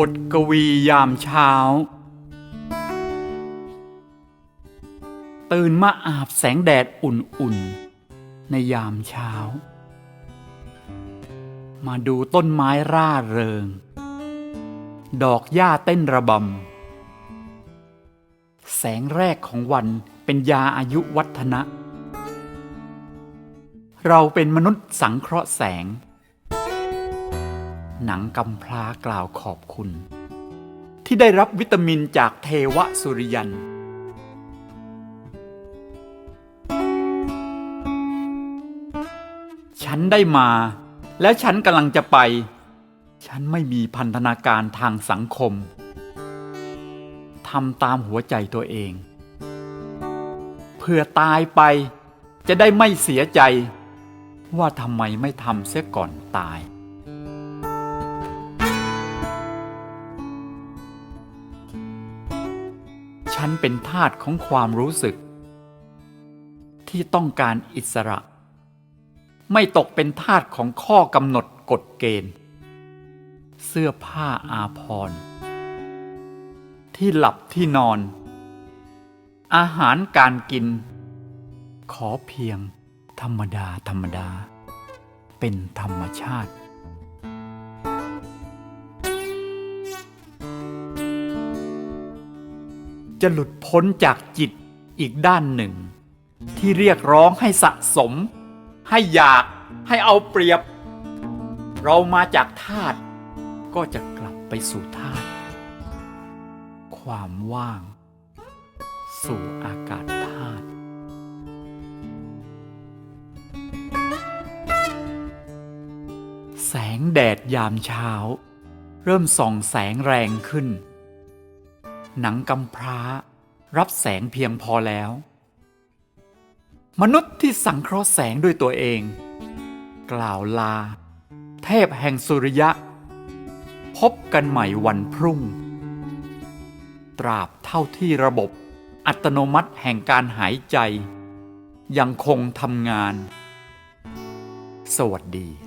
บทกวียามเช้า ตื่นมาอาบแสงแดดอุ่นๆ ในยามเช้า มาดูต้นไม้ร่าเริง ดอกหญ้าเต้นระบำ แสงแรกของวันเป็นยาอายุวัฒนะ เราเป็นมนุษย์สังเคราะห์แสง หนังกำพร้ากล่าวขอบคุณ ที่ได้รับวิตามินจากเทวสุริยัน ฉันได้มา และฉันกำลังจะไป ฉันไม่มีพันธนาการทางสังคมทำตามหัวใจตัวเอง เพื่อตายไปจะได้ไม่เสียใจ ว่าทำไมไม่ทำเสียก่อนตาย ฉันเป็นทาสของความรู้สึก ที่ต้องการอิสระ ไม่ตกเป็นทาสของข้อกำหนดกฎเกณฑ์ เสื้อผ้าอาภรณ์ที่หลับที่นอน อาหารการกิน ขอเพียงธรรมดาธรรมดา เป็นธรรมชาติ จะหลุดพ้นจากจิตอีกด้านหนึ่ง ที่เรียกร้องให้สะสม ให้อยากให้เอาเปรียบ เรามาจากธาตุก็จะกลับไปสู่ธาตุความว่าง สู่อากาศธาตุแสงแดดยามเช้า เริ่มส่องแสงแรงขึ้น หนังกำพร้า รับแสงเพียงพอแล้ว มนุษย์ที่สังเคราะห์แสงด้วยตัวเอง กล่าวลา เทพแห่งสุริยะ พบกันใหม่วันพรุ่ง ตราบเท่าที่ระบบอัตโนมัติแห่งการหายใจ ยังคงทำงาน สวัสดี